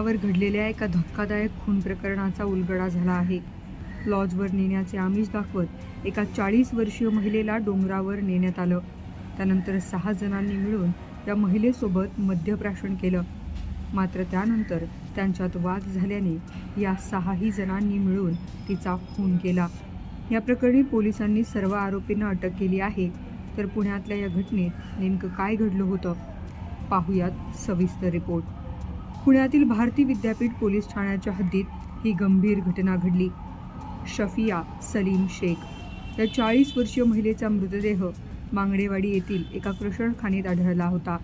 त्यावर घडलेल्या एका धक्कादायक खून प्रकरणाचा उलगडा झाला आहे. लॉजवर नेण्याचे आमिष दाखवत एका चाळीस वर्षीय महिलेला डोंगरावर नेण्यात आलं. त्यानंतर सहा जणांनी मिळून या महिलेसोबत मद्यप्राशन केलं. मात्र त्यानंतर त्यांच्यात वाद झाल्याने या सहाही जणांनी मिळून तिचा खून केला. या प्रकरणी पोलिसांनी सर्व आरोपींना अटक केली आहे. तर पुण्यातल्या या घटनेत नेमकं काय घडलं होतं? पाहुयात सविस्तर रिपोर्ट. पुण्यातील भारती विद्यापीठ पोलीस ठाण्याच्या हद्दीत ही गंभीर घटना घडली. शफिया सलीम शेख या चाळीस वर्षीय महिलेचा मृतदेह मांगडेवाडी येथील एका क्रशरखानीत आढळला होता.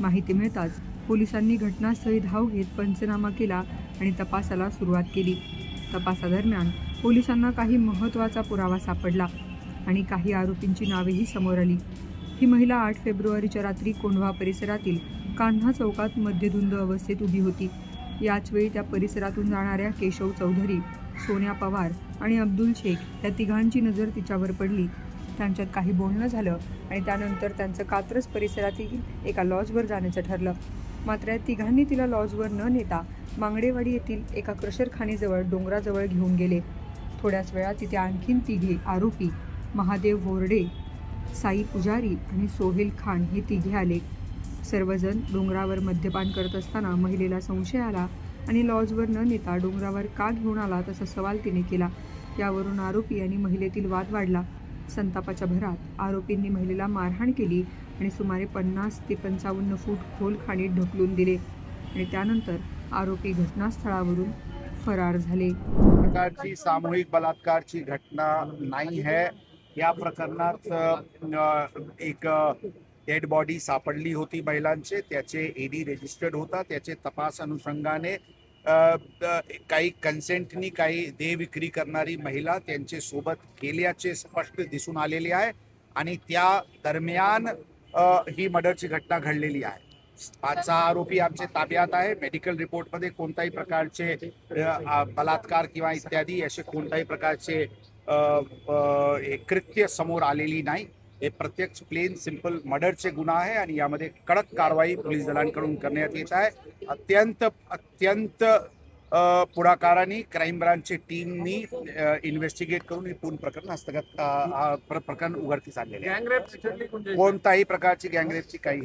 माहिती मिळताच पोलिसांनी घटनास्थळी धाव घेत पंचनामा केला आणि तपासाला सुरुवात केली. तपासादरम्यान पोलिसांना काही महत्त्वाचा पुरावा सापडला आणि काही आरोपींची नावेही समोर आली. ही महिला आठ फेब्रुवारीच्या रात्री कोंढवा परिसरातील कान्हा चौकात मध्यधुंद अवस्थेत उभी होती. याचवेळी त्या परिसरातून जाणाऱ्या केशव चौधरी सोन्या पवार आणि अब्दुल शेख या तिघांची नजर तिच्यावर पडली. त्यांच्यात काही बोलणं झालं आणि त्यानंतर त्यांचं कात्रज परिसरातील एका लॉजवर जाण्याचं ठरलं. मात्र या तिघांनी तिला लॉजवर न नेता मांगडेवाडी येथील एका क्रशरखानेजवळ डोंगराजवळ घेऊन गेले. थोड्याच वेळात तिथे आणखीन तिघे आरोपी महादेव बोर्डे साई पुजारी आणि सोहेल खान हे तिघे आले. सर्वजण डोंगरावर मद्यपान करत असताना महिलेला संशय आला आणि लॉजवर न नेता डोंगरावर का घेऊन आला तसा सवाल तिने केला. यावरून आरोपी आणि महिलेतील वाद वाढला. संतापाच्या भरात आरोपींनी महिलेला मारहाण केली आणि सुमारे पन्नास ते पंचावन्न फूट खोल खाणीत ढकलून दिले आणि त्यानंतर आरोपी घटनास्थळावरून फरार झाले. प्रकारची सामूहिक बलात्कारची घटना नाही है या प्रकरणात एक डेड बॉडी सापडली होती महिलांचे त्याचे एडी रजिस्टर्ड होता त्याचे तपास अनुषंगाने काही कन्सेंटनी काही देहविक्री करणारी महिला त्यांचे सोबत केल्याचे स्पष्ट दिसून आलेले आहे आणि त्या दरम्यान ही मर्डरची घटना घडलेली आहे. पाच सहा आरोपी आमचे ताब्यात आहे. मेडिकल रिपोर्टमध्ये कोणत्याही प्रकारचे बलात्कार किंवा इत्यादी असे कोणत्याही प्रकारचे कृत्य समोर आलेली नाही. हे प्रत्यक्ष प्लेन सिंपल मर्डरचे गुन्हा आहे आणि यामध्ये कडक कारवाई पोलीस दलांकडून करण्यात येत आहे अत्यंत अत्यंत पुढाकाराने क्राईम ब्रांचची टीमनी इन्व्हेस्टिगेट करून हे पूर्ण प्रकरण हस्तगत प्रकरण उघडकीस आणलेले आहे कोणताही प्रकारची गँगरेपची काही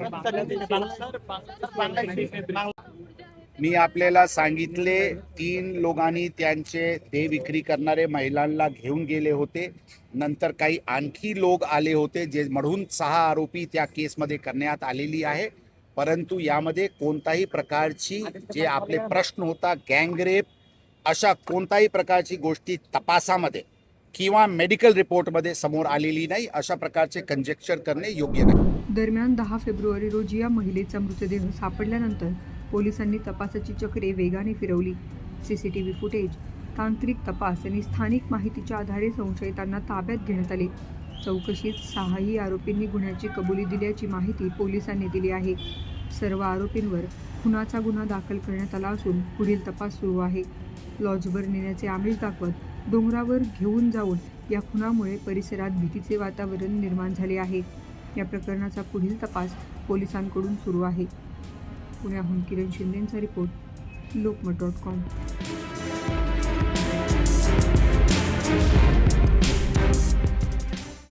मी आपल्याला सांगितले तीन लोकांनी त्यांचे देह विक्री करणारे महिलांना घेऊन गेले होते. नंतर काही आणखी लोक आले होते जे म्हणून सहा आरोपी त्या केसमध्ये करण्यात आलेली आहे. परंतु यामध्ये कोणताही प्रकारची जे आपले प्रश्न होता गँगरेप अशा कोणताही प्रकारची गोष्टी तपासामध्ये किंवा मेडिकल रिपोर्टमध्ये समोर आलेली नाही अशा प्रकारचे कंजेक्चर करणे योग्य नाही. दरम्यान दहा फेब्रुवारी रोजी या महिलेचा मृतदेह सापडल्यानंतर पोलिसांनी तपासाची चक्रे वेगाने फिरवली. C C T V footage तांत्रिक तपास आणि स्थानिक माहितीच्या आधारे संशयितांना ताब्यात घेण्यात आले. चौकशीत सहाही आरोपींनी गुन्ह्याची कबुली दिल्याची माहिती पोलिसांनी दिली आहे. सर्व आरोपींवर खुनाचा गुन्हा दाखल करण्यात आला असून पुढील तपास सुरू आहे. लॉजवर नेण्याचे आमिष दाखवत डोंगरावर घेऊन जाऊन या खुनामुळे परिसरात भीतीचे वातावरण निर्माण झाले आहे. या प्रकरणाचा पुढील तपास पोलिसांकडून सुरू आहे. पुण्याहून किरण शिंदेचा रिपोर्ट लोकमत डॉट कॉम.